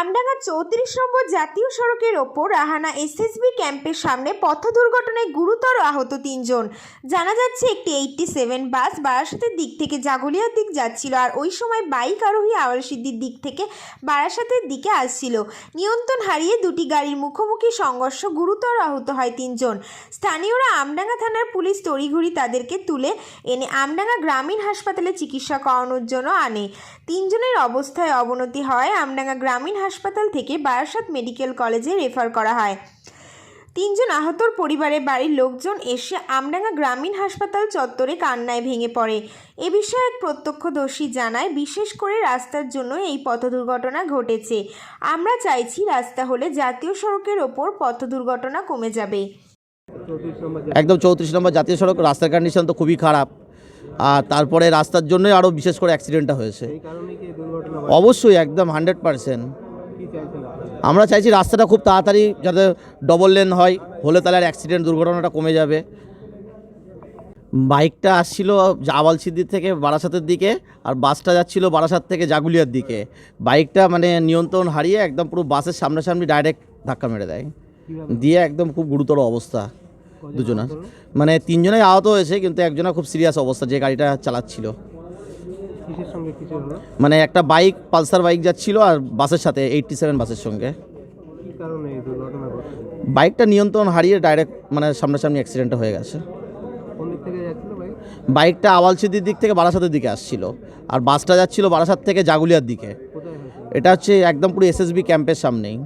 আমডাঙ্গা চৌত্রিশ নম্বর জাতীয় সড়কের ওপর রাহানা এসএসবি ক্যাম্পের সামনে পথ দুর্ঘটনায় গুরুতর আহত তিনজন। জানা যাচ্ছে একটি এইটটি সেভেন বাস বারাসাতের দিক থেকে জাগুলিয়ার দিক যাচ্ছিল আর ওই সময় বাইক আরোহী আওয়ালসিদ্দির দিক থেকে বারাসাতের দিকে আসছিল। নিয়ন্ত্রণ হারিয়ে দুটি গাড়ির মুখোমুখি সংঘর্ষ গুরুতর আহত হয় তিনজন। স্থানীয়রা আমডাঙ্গা থানার পুলিশ তড়িঘড়ি তাদেরকে তুলে এনে আমডাঙ্গা গ্রামীণ হাসপাতালে চিকিৎসা করানোর জন্য আনে। তিনজনের অবস্থায় অবনতি হয় আমডাঙ্গা গ্রামীণ থেকে বারাসাত মেডিকেল কলেজে রেফার করা হয়। তিনজন আহতর পরিবারের বাড়ির লোকজন এসে আমডাঙ্গা গ্রামীণ হাসপাতাল চত্বরে কান্নায় ভেঙে পড়ে। এ বিষয়ে এক প্রত্যক্ষদর্শী জানায় বিশেষ করে রাস্তার জন্য এই পথ দুর্ঘটনা ঘটেছে। আমরা চাইছি রাস্তা হলে জাতীয় সড়কের ওপর পথ দুর্ঘটনা কমে যাবে। একদম চৌত্রিশ নম্বর জাতীয় সড়ক রাস্তার কন্ডিশন তো খুবই খারাপ। আর তারপরে রাস্তার জন্যই আরও বিশেষ করে অ্যাক্সিডেন্টটা হয়েছে। এই কারণে কি এই দুর্ঘটনা অবশ্যই একদম হান্ড্রেড পারসেন্ট? আমরা চাইছি রাস্তাটা খুব তাড়াতাড়ি যাতে ডবল লেন হয় হলে তাহলে আর অ্যাক্সিডেন্ট দুর্ঘটনাটা কমে যাবে। বাইকটা আসছিল আওয়ালসিদ্দির থেকে বারাসাতের দিকে আর বাসটা যাচ্ছিল বারাসাত থেকে জাগুলিয়ার দিকে। বাইকটা মানে নিয়ন্ত্রণ হারিয়ে একদম পুরো বাসের সামনাসামনি ডাইরেক্ট ধাক্কা মেরে দেয়। দিয়ে একদম খুব গুরুতর অবস্থা দুজনের। মানে তিনজনেই আহত হয়েছে কিন্তু একজনের খুব সিরিয়াস অবস্থা যে গাড়িটা চালাচ্ছিল। কিসের সঙ্গে কিছু হলো মানে একটা বাইক পালসার বাইক যাচ্ছিল আর বাসের সাথে এইটটি সেভেন বাসের সঙ্গে। বাইকটা নিয়ন্ত্রণ হারিয়ে ডাইরেক্ট মানে সামনাসামনি অ্যাক্সিডেন্ট হয়ে গেছে। বাইকটা আওয়ালসিদ্দির দিক থেকে বারাসাতের দিকে আসছিল। আর বাসটা যাচ্ছিল বারাসাত থেকে জাগুলিয়ার দিকে। এটা হচ্ছে একদম পুরো এসএসবি ক্যাম্পের সামনেই।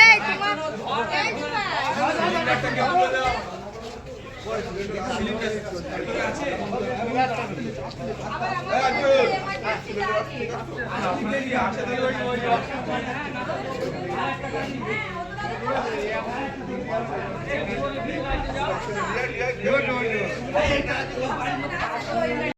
এই তোমার এই তোমার কি